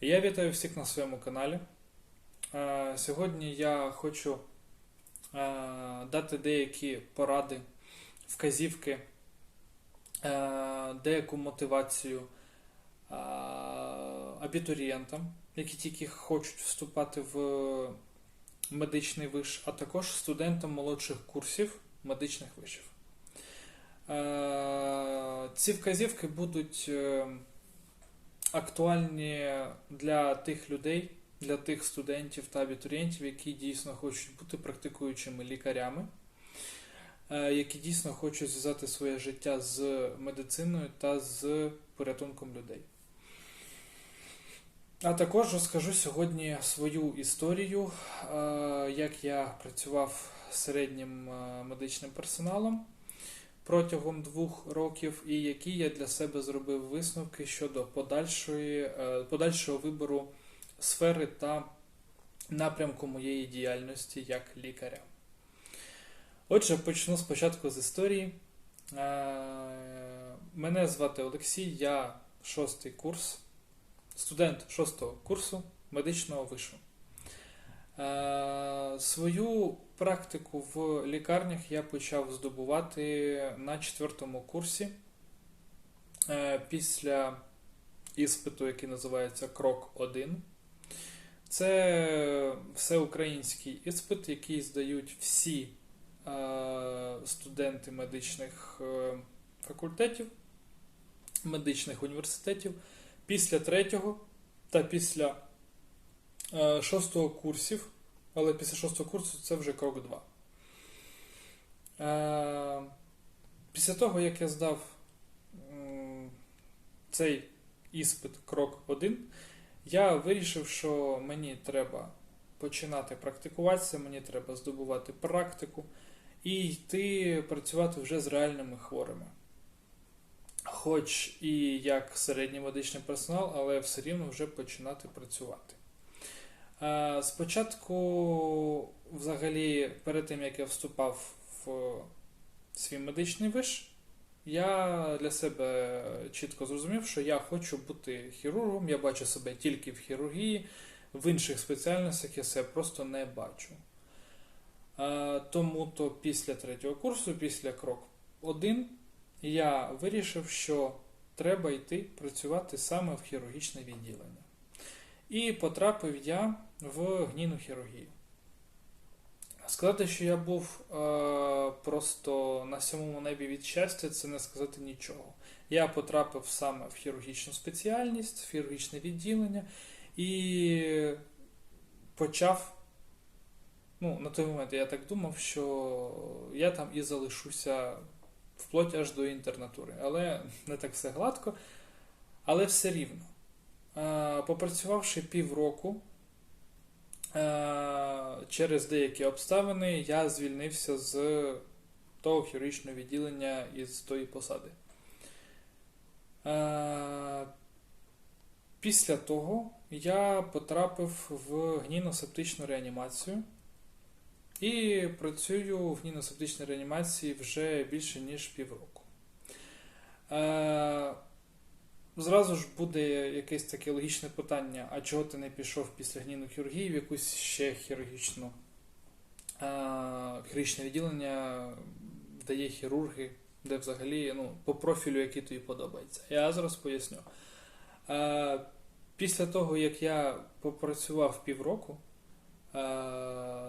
Я вітаю всіх на своєму каналі. Е, Сьогодні я хочу е, дати деякі поради, вказівки, е, деяку мотивацію абітурієнтам, які тільки хочуть вступати в медичний виш, а також студентам молодших курсів медичних вишів. Ці вказівки будуть актуальні для тих людей, для тих студентів та абітурієнтів, які дійсно хочуть бути практикуючими лікарями, е, які дійсно хочуть зв'язати своє життя з медициною та з порятунком людей. А також розкажу сьогодні свою історію, е, як я працював середнім е, медичним персоналом протягом двох років, і які я для себе зробив висновки щодо подальшої, е, подальшого вибору сфери та напрямку моєї діяльності як лікаря. Отже, почну спочатку з історії. Е, Мене звати Олексій, я шостий курс, студент шостого курсу медичного вишу. Е, Свою практику в лікарнях я почав здобувати на четвертому курсі е, після іспиту, який називається Крок 1. Це всеукраїнський іспит, який здають всі е, студенти медичних е, факультетів, медичних університетів після третього та після шостого курсів, але після шостого курсу це вже крок 2. Е, Після того, як я здав цей іспит крок 1, я вирішив, що мені треба починати практикуватися, мені треба здобувати практику і йти працювати вже з реальними хворими. Хоч і як середній медичний персонал, але все рівно вже починати працювати. Е, Спочатку, взагалі, перед тим як я вступав в свій медичний виш, я для себе чітко зрозумів, що я хочу бути хірургом, я бачу себе тільки в хірургії, в інших спеціальностях я себе просто не бачу. Е, Тому то після третього курсу, після крок 1, я вирішив, що треба йти працювати саме в хірургічне відділення. І потрапив я в гнійну хірургію. Сказати, що я був е, просто на сьомому небі від щастя, це не сказати нічого. Я потрапив саме в хірургічну спеціальність, в хірургічне відділення і почав. Ну, на той момент я так думав, що я там і залишуся вплоть аж до інтернатури. Але не так все гладко. Але все рівно. Попрацювавши півроку, через деякі обставини я звільнився з того хірургічного відділення із тої посади. Після того я потрапив в гнійно-септичну реанімацію і працюю в гнійно-септичній реанімації вже більше ніж півроку. Зразу ж буде якесь таке логічне питання: а чого ти не пішов після гнійної хірургії в якусь ще хірургічну хірургічне відділення, де є хірурги, де взагалі ну, по профілю, який тобі подобається. Я зараз поясню. Після того, як я попрацював півроку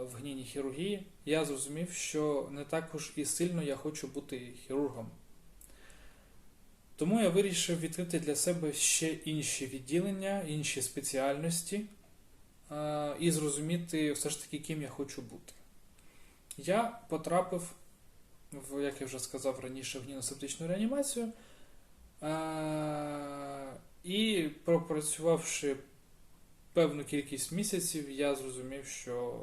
в гнійній хірургії, я зрозумів, що не також і сильно я хочу бути хірургом. Тому я вирішив відкрити для себе ще інші відділення, інші спеціальності е, і зрозуміти все ж таки, ким я хочу бути. Я потрапив, в, як я вже сказав раніше, в гнійно-септичну реанімацію. Е, і пропрацювавши певну кількість місяців, я зрозумів, що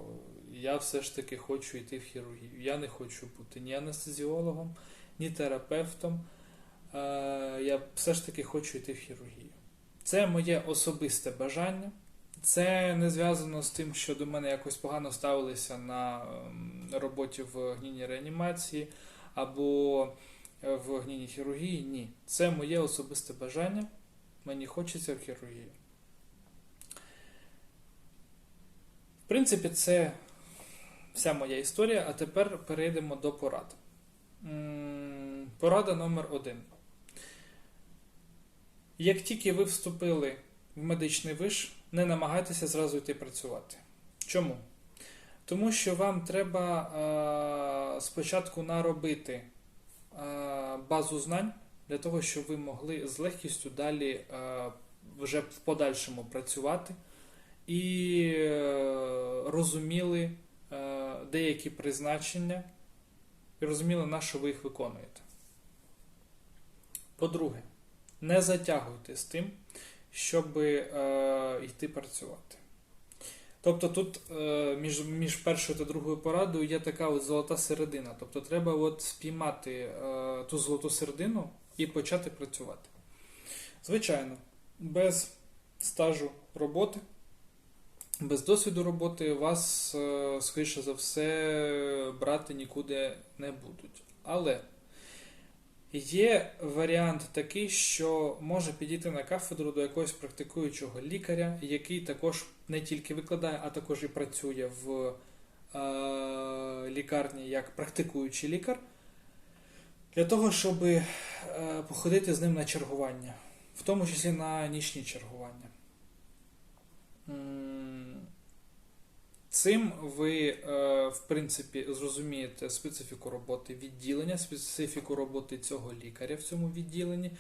я все ж таки хочу йти в хірургію. Я не хочу бути ні анестезіологом, ні терапевтом. Е, Я все ж таки хочу йти в хірургію. Це моє особисте бажання. Це не зв'язано з тим, що до мене якось погано ставилися на ем, роботі в гнійній реанімації або е, в гнійній хірургії. Ні. Це моє особисте бажання. Мені хочеться в хірургію. В принципі, це вся моя історія, а тепер перейдемо до порад. Порада номер один. Як тільки ви вступили в медичний виш, не намагайтеся зразу йти працювати. Чому? Тому що вам треба е, спочатку наробити е, базу знань для того, щоб ви могли з легкістю далі е, вже в подальшому працювати і е, розуміли е, деякі призначення і розуміли, на що ви їх виконуєте. По-друге, не затягуйте з тим, щоб е, йти працювати. Тобто тут е, між, між першою та другою порадою є така от золота середина. Тобто треба от спіймати е, ту золоту середину і почати працювати. Звичайно, без стажу роботи, без досвіду роботи вас, е, скоріше за все, брати нікуди не будуть. Але Є варіант такий, що може підійти на кафедру до якогось практикуючого лікаря, який також не тільки викладає, а також і працює в е, лікарні як практикуючий лікар, для того, щоб е, походити з ним на чергування, в тому числі на нічні чергування. Цим ви, е, в принципі, зрозумієте специфіку роботи відділення, специфіку роботи цього лікаря в цьому відділенні,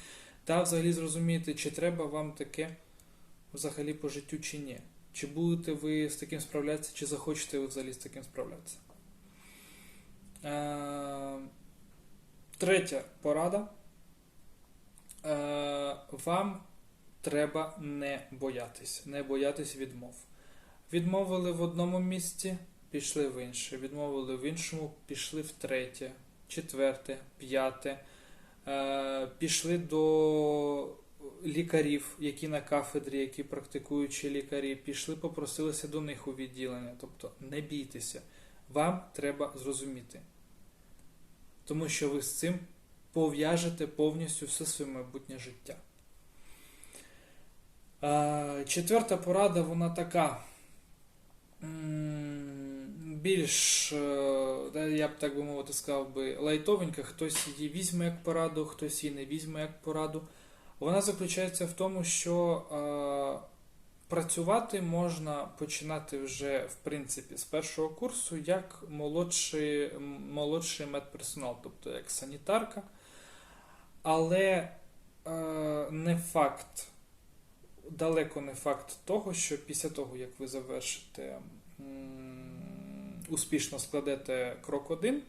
та взагалі зрозумієте, чи треба вам таке взагалі по життю, чи ні. Чи будете ви з таким справлятися, чи захочете ви взагалі з таким справлятися. Е, Третя порада. Е, Вам треба не боятись, не боятись відмов. Відмовили в одному місці, пішли в інше. Відмовили в іншому, пішли в третє, четверте, п'яте. Е, пішли до лікарів, які на кафедрі, які практикуючі лікарі, пішли, попросилися до них у відділення. Тобто не бійтеся. Вам треба зрозуміти. Тому що ви з цим пов'яжете повністю все своє майбутнє життя. Е, четверта порада, вона така більш, е, я б так би мовити сказав би, лайтовенька, хтось її візьме як пораду, хтось її не візьме як пораду. Вона заключається в тому, що е, працювати можна починати вже в принципі з першого курсу як молодший, молодший медперсонал, тобто як санітарка. Але е, не факт, далеко не факт того, що після того, як ви завершите, успішно складете крок 1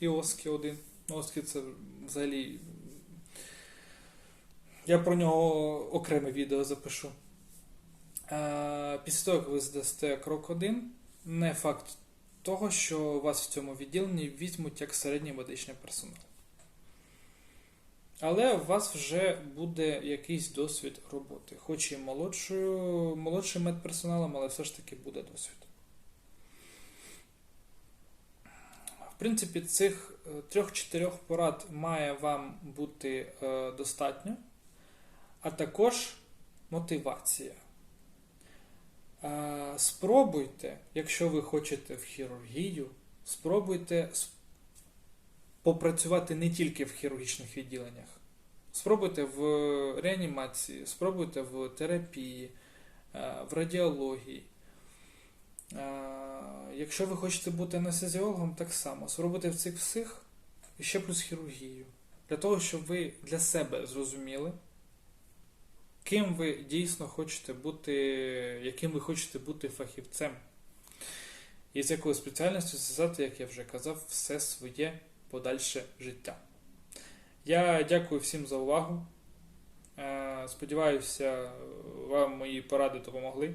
і оски 1. Ну, оски це взагалі. Я про нього окреме відео запишу. Е, Після того, як ви здасте крок 1, не факт того, що вас в цьому відділенні візьмуть як середній медичний персонал. Але у вас вже буде якийсь досвід роботи. Хоч і молодшою, молодшим медперсоналом, але все ж таки буде досвід. В принципі, цих е, трьох-чотирьох порад має вам бути е, достатньо, а також мотивація. Е, спробуйте, якщо ви хочете в хірургію, спробуйте попрацювати не тільки в хірургічних відділеннях. Спробуйте в реанімації, спробуйте в терапії, в радіології. Якщо ви хочете бути анестезіологом, так само. Спробуйте в цих всіх і ще плюс хірургію. Для того, щоб ви для себе зрозуміли, ким ви дійсно хочете бути, яким ви хочете бути фахівцем. І з якою спеціальністю зв'язати, як я вже казав, все своє подальше життя. Я дякую всім за увагу. Е, Сподіваюся, вам мої поради допомогли.